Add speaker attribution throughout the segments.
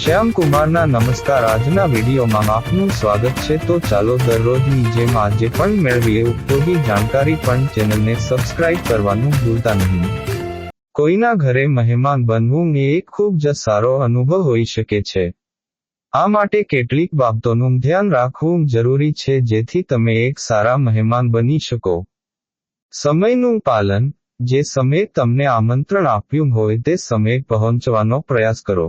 Speaker 1: શ્યામ કુમારના નમસ્કાર. આજના વિડીયોમાં આપનું સ્વાગત છે. તો ચાલો દરરોજની જેમ આજે પણ મેળવીએ. ઉપયોગી જાણકારી પણ ચેનલને સબસ્ક્રાઇબ કરવાનું ભૂલતા નહીં. કોઈના ઘરે મહેમાન બનવું એ એક ખૂબ જ સારો અનુભવ હોઈ શકે છે. આ માટે કેટલીક બાબતોનું ધ્યાન રાખવું જરૂરી છે, જેથી તમે એક સારા મહેમાન બની શકો. સમયનું પાલન, જે સમયે તમને આમંત્રણ આપ્યું હોય તે સમયે પહોંચવાનો પ્રયાસ કરો.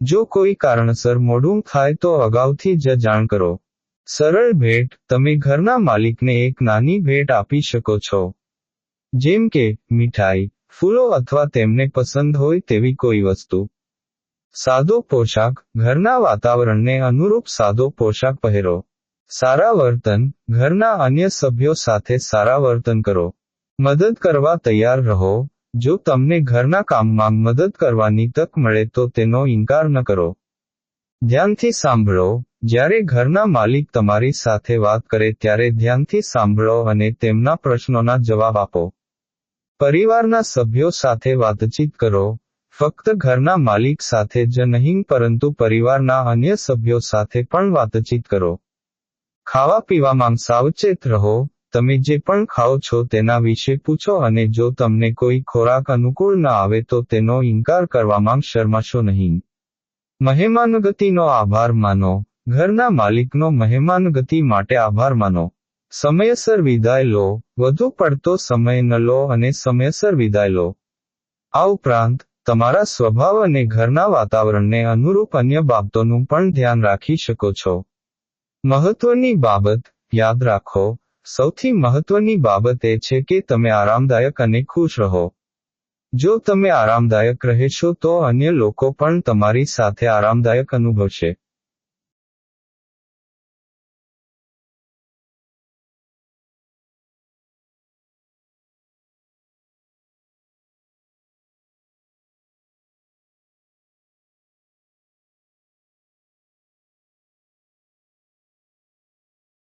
Speaker 1: જો કોઈ કારણસર મોડું થાય તો અગાઉથી જ જાણ કરો. સરળ ભેટ, તમે ઘરના માલિકને એક નાની ભેટ આપી શકો છો. જેમ કે, મીઠાઈ, ફૂલો અથવા તેમને પસંદ હોય તેવી કોઈ વસ્તુ. સાદો પોશાક, ઘરના વાતાવરણને અનુરૂપ સાદો પોશાક પહેરો. સારા વર્તન, ઘરના અન્ય સભ્યો સાથે સારા વર્તન કરો. મદદ કરવા તૈયાર રહો. જો તમને ઘરના કામમાં મદદ કરવાની તક મળે તો તેનો ઇનકાર ન કરો. ધ્યાનથી સાંભળો, જ્યારે ઘરના માલિક તમારી સાથે વાત કરે ત્યારે ધ્યાનથી સાંભળો અને તેમના પ્રશ્નોના જવાબ આપો. પરિવારના સભ્યો સાથે વાતચીત કરો, ફક્ત ઘરના માલિક સાથે જ નહીં, પરંતુ પરિવારના અન્ય સભ્યો સાથે પણ વાતચીત કરો. ખાવા પીવામાં સાવચેત રહો તમે જે પણ ખાઓ છો તેના વિશે પૂછો અને જો તમને કોઈ ખોરાક અનુકૂળ ન આવે તો તેનો ઇનકાર કરવામાં શરમાશો નહીં. મહેમાનગતિનો આભાર માનો. ઘરના માલિકનો મહેમાનગતિ માટે આભાર માનો. સમયસર વિદાય લો. વધુ પડતો સમય ન લો અને સમયસર વિદાય લો. આ ઉપરાંત, તમારા સ્વભાવ અને ઘરના વાતાવરણને અનુરૂપ અન્ય બાબતોનું પણ ધ્યાન રાખી શકો છો. મહત્વની બાબત, યાદ રાખો સૌથી મહત્વની બાબત એ છે કે તમે આરામદાયક અને ખુશ રહો. જો તમે આરામદાયક રહેશો તો અન્ય લોકો પણ તમારી સાથે આરામદાયક અનુભવશે.